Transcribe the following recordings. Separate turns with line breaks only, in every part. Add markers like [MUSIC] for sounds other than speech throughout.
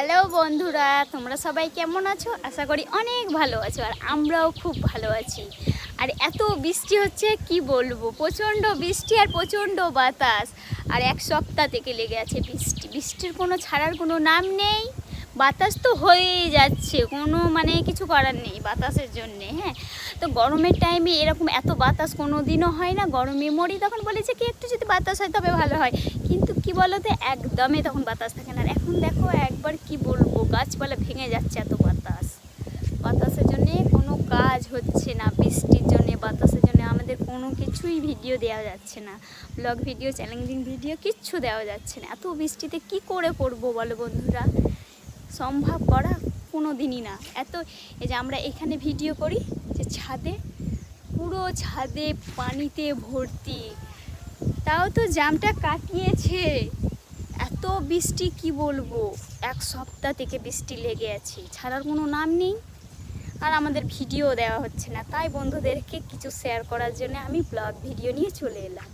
Hello বন্ধুরা, তোমরা সবাই কেমন আছো? আশা করি অনেক ভালো আছো আর আমরাও খুব ভালো আছি। আর এত বৃষ্টি হচ্ছে, কি বলব? প্রচণ্ড বৃষ্টি আর প্রচণ্ড বাতাস। আর এক সপ্তাহ থেকে লেগে আছে বৃষ্টি। বৃষ্টির কোনো ছাড়ার কোনো নাম নেই। বাতাস তো হয়েই যাচ্ছে, কোনো মানে কিছু করার নেই বাতাসের জন্যে হ্যাঁ? তো গরমের টাইমে এরকম এত বাতাস কোনো দিনও হয় না, গরমে মরি তখন বলেছে কি, একটু যদি বাতাস হয় তবে ভালো হয়। কিন্তু কি বলো তো একদমই তখন বাতাস থাকে না। আর এখন দেখো একবার কি বলব, গাছপালা ভেঙে যাচ্ছে এত বাতাস। বাতাসের জন্যে কোনো কাজ হচ্ছে না, বৃষ্টির জন্যে, বাতাসের জন্য, আমাদের কোনো কিছুই ভিডিও দেওয়া যাচ্ছে না। ব্লগ ভিডিও চ্যালেঞ্জিং ভিডিও কিচ্ছু দেওয়া যাচ্ছে না। এত বৃষ্টিতে কি করে করব বলো বন্ধুরা? সম্ভব করা কোনো দিনই না। এত এই যে আমরা এখানে ভিডিও করি যে ছাদে, পুরো ছাদে পানিতে ভর্তি। তাও তো জামটা কাটিয়েছে। এত বৃষ্টি কি বলব? এক সপ্তাহ থেকে বৃষ্টি লেগে আছে। ছাড়ার কোনো নাম নেই। আর আমাদের ভিডিও দেওয়া হচ্ছে না। তাই বন্ধুদেরকে কিছু শেয়ার করার জন্য আমি ব্লগ ভিডিও নিয়ে চলে এলাম।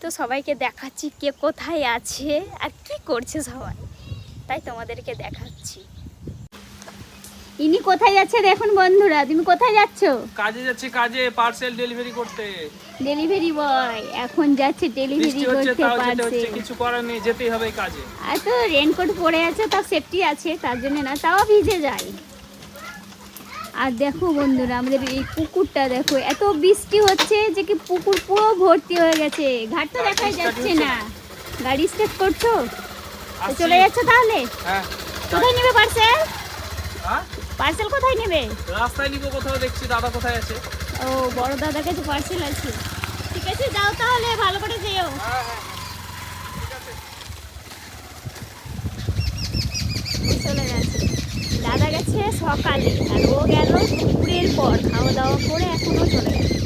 তো সবাইকে দেখাচ্ছি কে কোথায় আছে আর কি করছে সবাই। তাই তোমাদেরকে দেখাচ্ছি। ইনি কোথায় যাচ্ছে দেখুন বন্ধুরা তুমি কোথায় যাচ্ছ?
কাজে যাচ্ছে কাজে পার্সেল ডেলিভারি করতে।
ডেলিভারি বয় এখন যাচ্ছে ডেলিভারি করতে
তাও
পারছে
কিছু করার নেই যেতেই হবে কাজে।
আর তো রেনকোট পরে আছে তাও সেফটি আছে তার জন্য না তাও ভিজে যায়। আর দেখো বন্ধুরা আমাদের এই পুকুরটা দেখো এত বৃষ্টি হচ্ছে যে কি পুকুর পুরো ভর্তি হয়ে গেছে। ঘাটটা দেখাই
গাড়ি
যাচ্ছে না। গাড়ি স্টার্ট করছ? তো। চলে যাচ্ছ তাহলে?
হ্যাঁ।
কোথায় নেবে পার্সেল
হ্যাঁ?
পার্সেল কোথায় নেবে?
রাস্তায় নিবো কোথাও দেখছি দাদা কোথায় আছে।
ও বড় দাদার কাছে পার্সেল আছে। ঠিক আছে যাও তাহলে ভালো করে যেও।
হ্যাঁ হ্যাঁ
চলে গেছে। দাদা গেছে সকালে আর ও গেল দুপুরের পর। খাওয়া দাওয়া করে এখনও চলে গেছে।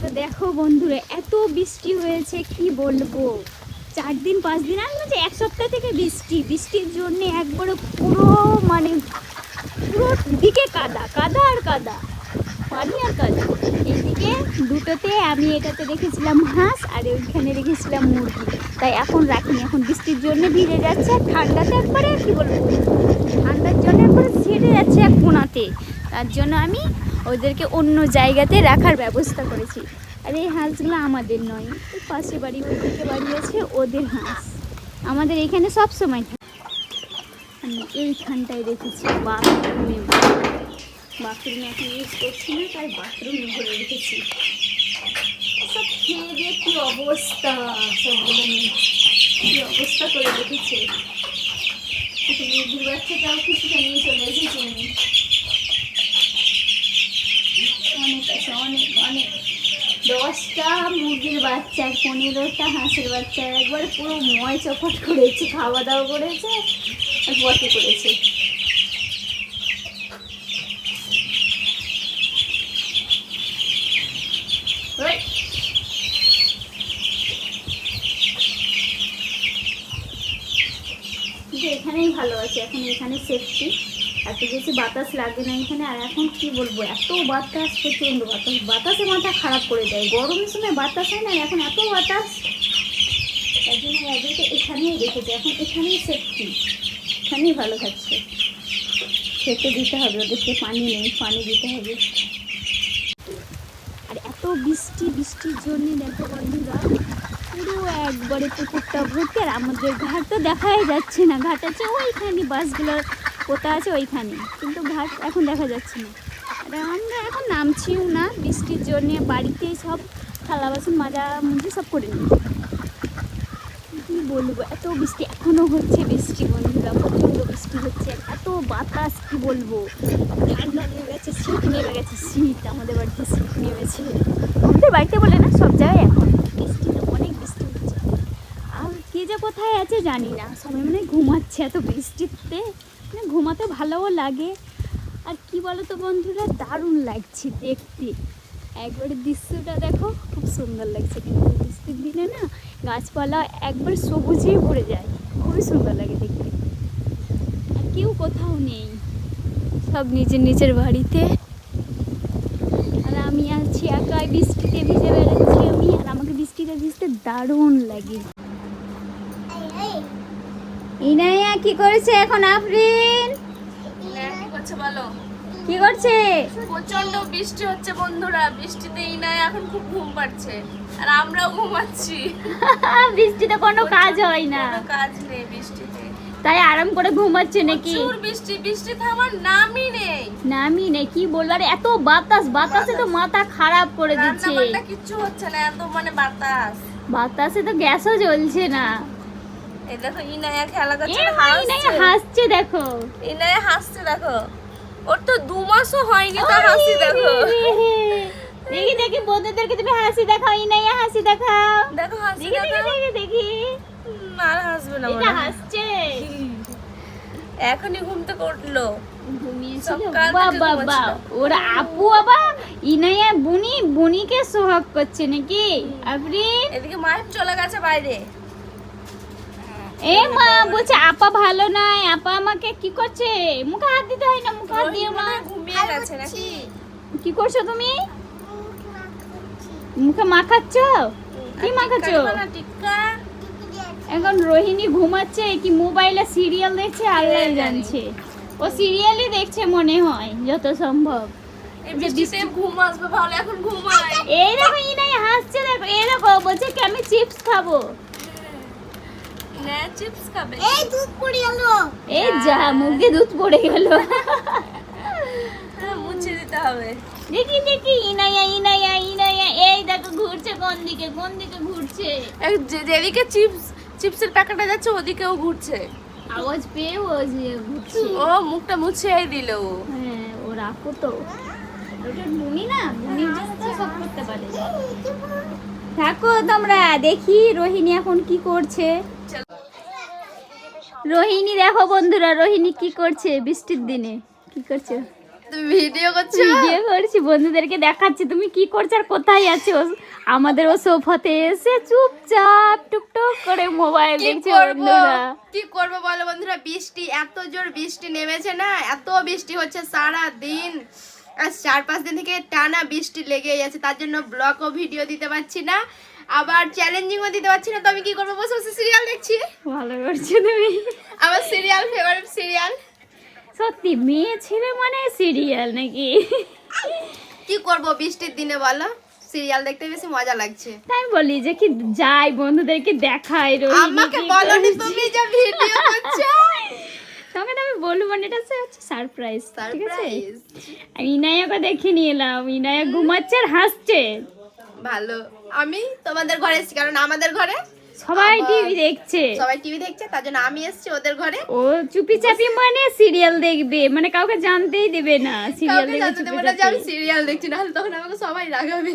তো দেখো বন্ধুরা এত বৃষ্টি হয়েছে কি বলব? চার দিন পাঁচ দিন আর যে এক সপ্তাহ থেকে বৃষ্টি। বৃষ্টির জন্য একবারে পুরো মানে পুরো দিকে কাদা কাদা আর কাদা। পানি আর কাদা। এইদিকে দুটোতে আমি এটাতে রেখেছিলাম হাঁস আর ওইখানে রেখেছিলাম মুরগি। তাই এখন রাখিনি এখন বৃষ্টির জন্য ভিজে যাচ্ছে আর ঠান্ডাতে একবারে কী বলব? ঠান্ডার জন্য একবারে ছেড়ে যাচ্ছে এক কোনাতে। তার জন্য আমি ওদেরকে অন্য জায়গাতে রাখার ব্যবস্থা করেছি। আর এই হাঁসগুলো আমাদের নয় পাশে বাড়ি ওইদিকে বাড়ি আছে, ওদের হাঁস। আমাদের এখানে সব সময় থাকে। আমি এইখানটায় রেখেছি বাথরুমে বাথরুমে এখন ইউজ করছি না, তাই বাথরুমে ভরে রেখেছি। সব খেয়ে দিয়ে কি অবস্থা? সবগুলো নিয়ে অবস্থা করে রেখেছে? মুরগির বাচ্চাটাও কিছুটা নিয়ে চলে এসেছি। আমি অনেক আছে, অনেক অনেক। দশটা মুরগির বাচ্চা, পনেরোটা হাঁসের বাচ্চা, একবার পুরো ময় চপট করেছে, খাওয়া দাওয়া করেছে, আর পটি করেছে এখানেই ভালো আছে, এখন এখানে সেফটি এত বেশি বাতাস লাগে না এখানে, আর এখন কি বলব, এত বাতাস, প্রচণ্ড বাতাস। বাতাসে মাথা খারাপ করে দেয়। গরমের সময় বাতাস হয় না এখন এত বাতাস। তার জন্য এখানেই রেখেছে এখন এখানেই সেফটি এখানেই ভালো থাকছে। খেতে দিতে হবে, ওদেরকে পানি নেই, পানি দিতে হবে। আর এত বৃষ্টি, বৃষ্টির জন্য দেখো বন্ধুরা, পুরো একবারে পুকুরটা ভর্তি। আর আমাদের ঘাট তো দেখাই যাচ্ছে না। ঘাট আছে ওইখানে বাসগুলো কোথা আছে ওইখানে। কিন্তু ঘাট এখন দেখা যাচ্ছে না। আমরা এখন নামছিও না, বৃষ্টির জন্যে বাড়িতেই সব থালা বাসন মাজা মুজি সব করে নিই। কি বলব, এত বৃষ্টি এখনও হচ্ছে বৃষ্টি বন্ধুরা, প্রচণ্ড বৃষ্টি হচ্ছে। এত বাতাস, কি বলব? ঠান্ডা নেমে গেছে, শীত নেমে গেছে, শীত, আমাদের বাড়িতে শীত নেমেছে। আমাদের বাড়িতে বলে না, সব জায়গায় এখন বৃষ্টি, অনেক বৃষ্টি হচ্ছে। আর কে যে কোথায় আছে জানি না, সবাই মানে ঘুমাচ্ছে এত বৃষ্টিতে। ঘুমাতে ভালোও লাগে। আর কি বলো তো বন্ধুরা, দারুণ লাগছে দেখতে। একবারে দৃশ্যটা দেখো, খুব সুন্দর লাগছে কিন্তু বৃষ্টির দিনে না গাছপালা একবার সবুজে ভরে যায়। খুবই সুন্দর লাগে দেখতে। আর কেউ কোথাও নেই। সব নিজের নিজের বাড়িতে। আর আমি আছি একাই, বৃষ্টিতে ভিজে বেড়াচ্ছি আমি। আর আমাকে বৃষ্টিতে ভিজতে দারুণ লাগে। ইনায়া কি করেছে এখন আফরিন?
কি করছে বলো?
কি করছে?
প্রচণ্ড বৃষ্টি হচ্ছে বন্ধুরা বৃষ্টিতে ইনায় এখন খুব ঘুম পাচ্ছে। আর আমরাও ঘুমাচ্ছি। [LAUGHS]
বৃষ্টিতে কোনো কাজ হয় না।
কাজ নেই বৃষ্টিতে।
তাই আরাম করে ঘুমাচ্ছে নাকি?
বৃষ্টি বৃষ্টি থামার নামই নেই।
নামি নেই কি বলব? আর এত বাতাস বাতাসে তো মাথা খারাপ করে দিচ্ছে।
কিচ্ছু হচ্ছে না এত মানে বাতাস।
বাতাসে তো গ্যাসও জ্বলছে না।
এই দেখো ইনায়া খেলা করছে হাসছে।
হাসছে দেখো।
ইনায়া হাসছে দেখো। ওর তো দু মাসও হয়নি হাসি দেখো।
দেখি দেখি বন্ধুদেরকে তুমি হাসি দেখাও হাসি দেখাও।
দেখো হাসি
দেখি দেখি
দেখো
দেখি। দেখি
আর হাসবে না
এটা হাসছে।
এখনই ঘুম থেকে উঠল।
বাবা। ওরা আপু বাবা ইনাইয়া বুনি বুনিকে সোহাগ করছে নাকি? আফরিন?
এদিকে মায়ের চলে গেছে বাইরে।
এ মা বলছে আপা ভালো নাই আপা আমাকে কি করছে? মুখে হাত দিতে হয় না মুখে হাত দিও না
রোহিত ঘুমিয়ে গেছে নাকি?
কি করছ তুমি? মুখে মাখাচ্ছ কি মাখাচ্ছ এখন রোহিণী ঘুমাচ্ছে কি মোবাইলে সিরিয়াল দেখছে আল্লাহ জানছে। ও সিরিয়ালই দেখছে মনে হয় যত সম্ভব।
এই বৃষ্টিতে ঘুম আসবে ভালো এখন ঘুমায়
এই দেখো ই নাই হাসছে দেখো এই দেখো বলছে কি আমি চিপস খাব।
চিপস খাবে।
এই যা মুখে দুধ পড়ে গেল।
হ্যাঁ, মুছে দিতে হবে।
দেখি দেখি ইনাইয়া ইনাইয়া ইনাইয়া। এই দেখো ঘুরছে কোন দিকে কোন দিকে ঘুরছে?
যেদিকে চিপস চিপসের প্যাকেটে যাচ্ছে ওদিকেও ঘুরছে।
আওয়াজ পেয়ে ও যে ঘুরছে।
ও মুখটা মুছে দিল। ও
হ্যাঁ ও রাখো তো। ওটা বুনি না? বুনির জন্য সব করতে পারে। থাকো তোমরা দেখি রোহিণী এখন কি করছে। রোহিণী দেখো বন্ধুরা রোহিণী কি করছে বৃষ্টির দিনে? কি করছ?
তুমি ভিডিও করছ?
ভিডিও করছি বন্ধুদেরকে দেখাচ্ছি তুমি কি করছ আর কোথায় আছো? আমাদের ও সোফাতে এসে চুপচাপ টুকটুক করে মোবাইল দেখছে
করব?
বন্ধুরা।
কি করব বলো বন্ধুরা বৃষ্টি এত জোর বৃষ্টি নেমেছে না এত বৃষ্টি হচ্ছে সারা দিন আর চার পাঁচ দিন থেকে টানা বৃষ্টি লেগেই আছে তার জন্য ব্লগ ও ভিডিও দিতে পারছি না। আবার চ্যালেঞ্জিংও দিতে পারছি না তো আমি কি করব? বসে বসে সিরিয়াল দেখছি।
ভালো করছ তুমি।
আমার সিরিয়াল ফেভারিট সিরিয়াল
সত্যি মেয়ে ছেলে মানে সিরিয়াল নাকি?
কি করব বৃষ্টির দিনে বলো? সিরিয়াল দেখতে বেশি মজা লাগছে।
তাই বলি যে কি যাই বন্ধুদেরকে দেখাই রোহিণী
আমাকে বলনি তুমি যে ভিডিও করছ?
তোমাকে তো আমি বলব না এটা হচ্ছে সারপ্রাইজ ঠিক আছে?
সারপ্রাইজ
আর ইনায়াকে দেখে নিয়ে এলাম ইনায়া ঘুমাচ্ছে আর হাসছে।
ভালো। আমি তোমাদের ঘরে এসেছি কারণ আমাদের ঘরে
সবাই টিভি দেখছে।
সবাই টিভি দেখছে তার জন্য আমি এসেছি ওদের ঘরে।
ও চুপি চাপি মানে সিরিয়াল দেখবে মানে কাউকে জানতেই দেবে না সিরিয়াল দেখবে চুপি
যে আমি সিরিয়াল দেখছি নাহলে তখন আমাকে সবাই রাগাবে।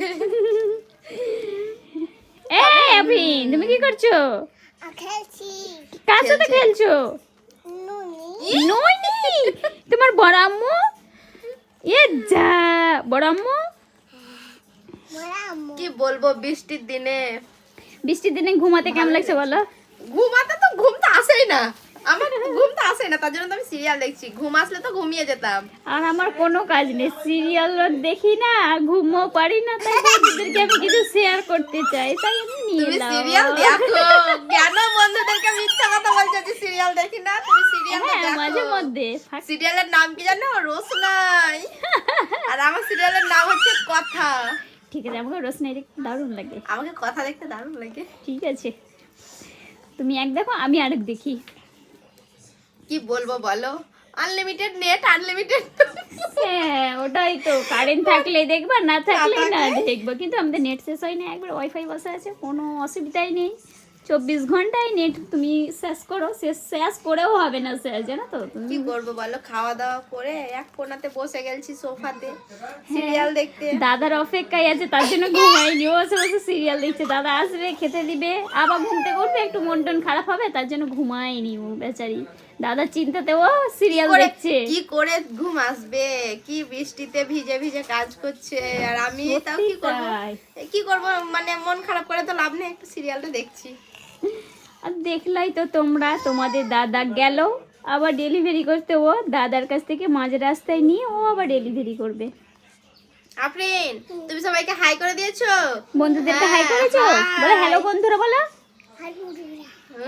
এই আফিন তুমি কি করছ? কার সাথে খেলছো। নইনি তোমার বড় আম্মু? এ যা বড় আম্মু?
কি বলব বৃষ্টির দিনে?
বৃষ্টির দিনে ঘুমাতে কেমন লাগছে বলো?
ঘুমাতে তো ঘুম তো আসেই না। আমার ঘুম তো আসেই না তার জন্য তো আমি সিরিয়াল দেখছি। ঘুম আসলে তো ঘুমিয়ে যেতাম।
আর আমার কোনো কাজ নেই সিরিয়াল দেখি না ঘুমও পারি না তাই বন্ধুদেরকে আমি কিছু শেয়ার করতে চাই তাই আমি নিয়ে
তুমি সিরিয়াল দেখো। কেন বন্ধুদেরকে মিথ্যা কথা বলছো যে সিরিয়াল দেখি না? তুমি সিরিয়াল
হ্যাঁ মাঝে মধ্যে
সিরিয়ালের নাম কি জানো? রোশনাই। আর আমার সিরিয়ালের নাম হচ্ছে কথা।
ঠিক আছে আমাকে রোশনাই দেখতে দারুণ লাগে।
আমাকে কথা দেখতে দারুণ লাগে।
ঠিক আছে। তুমি এক দেখো আমি আরেক দেখি।
কি বলব বলো? আনলিমিটেড নেট আনলিমিটেড
হ্যাঁ ওটাই তো। কারেন্ট থাকলে দেখবা না থাকলে না দেখবা। কিন্তু আমাদের নেট শেষ হয় না একবার ওয়াইফাই বসে আছে কোনো অসুবিধাই নেই। চব্বিশ ঘন্টায় নেট তুমি শেষ করো শেষ শেষ করেও হবে না শেষ জানো তো? তুমি
কি করব বলো খাওয়া দাওয়া করে এক কোনাতে বসে গেছি সোফাতে সিরিয়াল দেখতে।
দাদার অপেক্ষায় আছে তার জন্য ঘুমাইনি বসে বসে সিরিয়াল দেখছে দাদা আসবে খেতে দিবে আবার ঘুম থেকে উঠবে একটু মন টন খারাপ হবে তার জন্য ঘুমায়নি ও বেচারি। দাদা চিন্তাতে ও সিরিয়াল দেখছে।
কি করে ঘুম আসবে? কি বৃষ্টিতে ভিজে ভিজে কাজ করছে? আর আমি তাও কি করব। কি করব? মানে মন খারাপ করে তো লাভ নেই একটু সিরিয়ালটা দেখছি।
আর দেখলাই তো তোমরা তোমাদের দাদা গেল আবার ডেলিভারি করতে। ও দাদার কাছ থেকে মাঝ রাস্তায় নিয়ে ও আবার ডেলিভারি করবে।
আফরিন তুমি সবাইকে হাই করে দিয়েছ?
বন্ধুদেরকে হাই
হ্যাঁ,
করেছ. বলো হ্যালো বন্ধুরা বলো।
হ্যালো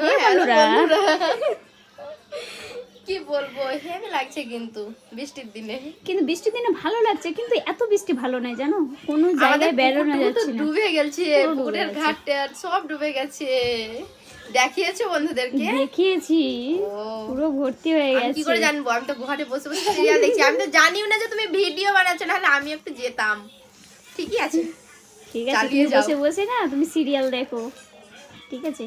এই বন্ধুরা।
বন্ধুরা। হেভি লাগছে কিন্তু বৃষ্টির দিনে।
কিন্তু বৃষ্টির দিনে ভালো লাগছে কিন্তু এত বৃষ্টি ভালো নয় জানো? কোনো জায়গায় বেরোনো যাচ্ছে না।
ডুবে গেছে পুকুরের
গেছে।
ঘাট টাট সব ডুবে গেছে। দেখিয়েছো বন্ধুদেরকে?
দেখিয়েছি। পুরো ভর্তি হয়ে
আমি কি করে জানব? আমি তো ঘরে বসে বসে সিরিয়াল দেখছি। আমি তো জানিও না যে তুমি ভিডিও বানাচ্ছো নাহলে আমি একটু যেতাম। ঠিকই আছে।
ঠিক আছে তুমি বসে বসে না তুমি সিরিয়াল দেখো। ঠিক আছে?